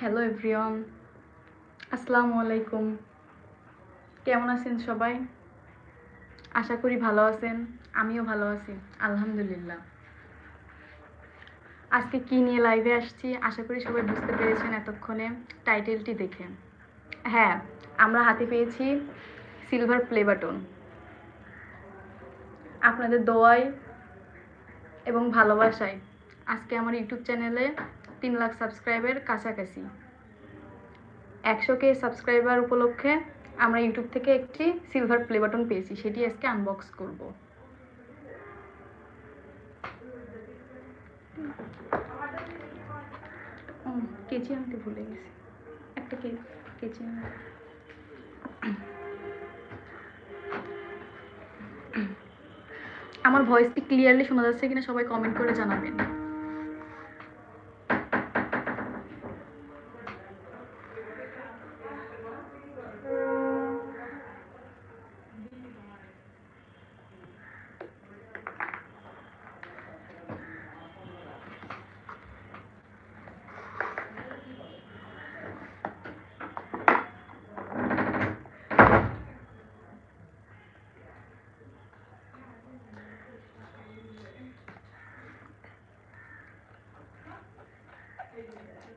Hello everyone আসসালামু আলাইকুম কেমন আছেন সবাই? আশা করি ভালো আছেন, আমিও ভালো আছি, আলহামদুলিল্লাহ। আজকে কি নিয়ে লাইভে আসছি? আশা করি সবাই বুঝতে পেরেছেন এতক্ষণে টাইটেলটি দেখে। হ্যাঁ আমরা হাতে পেয়েছি সিলভার প্লে বাটন আপনাদের দোয়ায় এবং ভালোবাসায় আজকে আমার ইউটিউব চ্যানেলে তিন লাখ সাবস্ক্রাইবের কাছাকাছি। একশো কে সাবস্ক্রাইবার উপলক্ষে আমরা ইউটিউব থেকে একটি সিলভার প্লে বাটন পেয়েছি, সেটি আজকে আনবক্স করব। কেচি আনতে ভুলে গেছি। একটা কে, কেচি আনতে। আমার ভয়েসটি ক্লিয়ারলি শোনা যাচ্ছে কিনা সবাই কমেন্ট করে জানাবেন। Amen.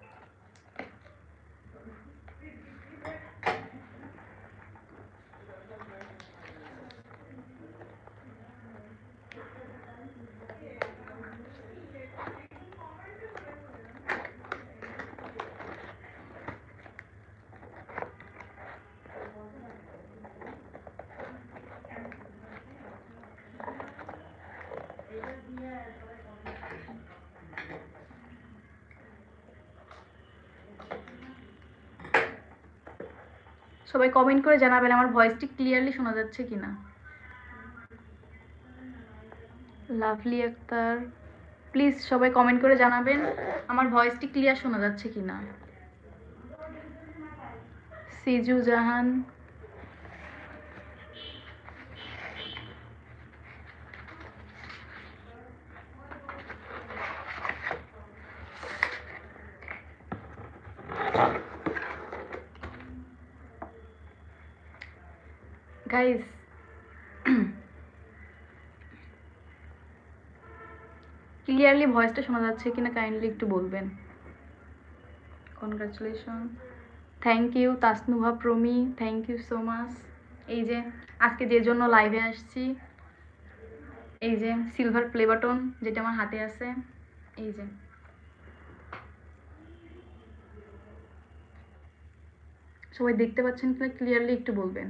সবাই কমেন্ট করে জানাবেন, আমার ভয়েসটি ক্লিয়ারলি শোনা যাচ্ছে কিনা। লাভলি আক্তার। প্লিজ সবাই কমেন্ট করে জানাবেন, আমার ভয়েসটি ক্লিয়ার শোনা যাচ্ছে কিনা। সিজু জাহান। গাইস ক্লিয়ারলি ভয়েসটা শোনা যাচ্ছে কিনা কাইন্ডলি একটু বলবেন। Congratulation thank you Tasnuva, Promi thank you so much এই যে, আজকে যে জন্য লাইভে আসছি, এই যে সিলভার প্লে বাটন যেটা আমার হাতে আছে, এই যে। সবাই দেখতে পাচ্ছেন কিনা ক্লিয়ারলি একটু বলবেন।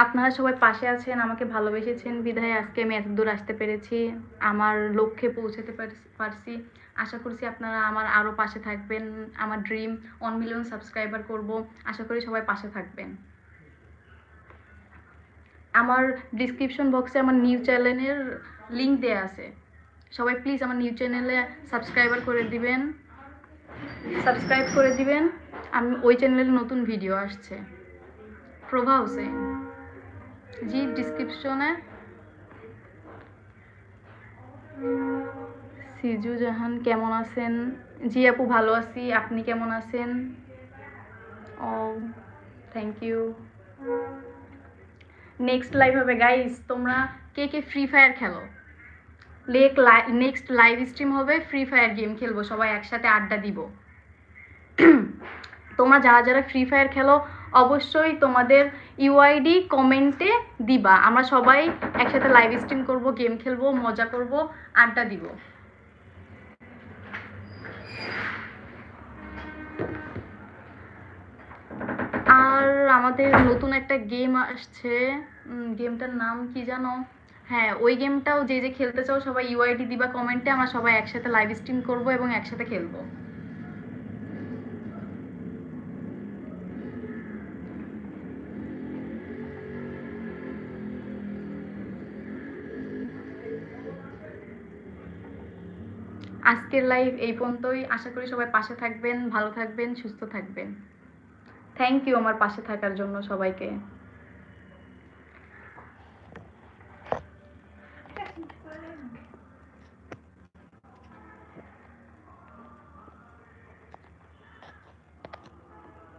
আপনারা সবাই পাশে আছেন, আমাকে ভালোবেসেছেন। বিধায় আজকে আমি এত দূর আসতে পেরেছি, আমার লক্ষ্যে পৌঁছাতে পারছি- আশা করছি আপনারা আমার আরও পাশে থাকবেন, আমার ড্রিম ওয়ান মিলিয়ন সাবস্ক্রাইবার করব। আশা করি সবাই পাশে থাকবেন। আমার ডিসক্রিপশন বক্সে আমার নিউ চ্যানেলের লিংক দেওয়া আছে। সবাই প্লিজ আমার নিউজ চ্যানেলে সাবস্ক্রাইবার করে দিবেন। সাবস্ক্রাইব করে দিবেন। আমি ওই চ্যানেলে নতুন ভিডিও আসছে। প্রভা হোসেন। জি ডিসক্রিপশনে সিজু জাহান, কেমন আছেন? জি, আপু ভালো আছি। আপনি কেমন আছেন? ও থ্যাংক ইউ নেক্সট লাইভ হবে। গাইস তোমরা কে কে ফ্রি ফায়ার খেলো? লেক নেক্সট লাইভ স্ট্রিম হবে ফ্রি ফায়ার গেম খেলব। সবাই একসাথে আড্ডা দিব। তোমরা যারা যারা ফ্রি ফায়ার খেলো, অবশ্যই তোমাদের ইউআইডি কমেন্টে দিবা। আমরা সবাই একসাথে লাইভ স্ট্রিম করব গেম খেলব, মজা করব, আড্ডা দিব। আর আমাদের নতুন একটা গেম আসছে। গেমটার নাম কি জানো? হ্যাঁ ওই গেমটাও যে যে খেলতে চাও সবাই ইউআইডি দিবা কমেন্টে আমরা সবাই একসাথে লাইভ স্ট্রিম করব এবং একসাথে খেলব। আজকের লাইভ এই পর্যন্তই। আশা করি সবাই পাশে থাকবেন, ভালো থাকবেন, সুস্থ থাকবেন। থ্যাংক ইউ আমার পাশে থাকার জন্য সবাইকে।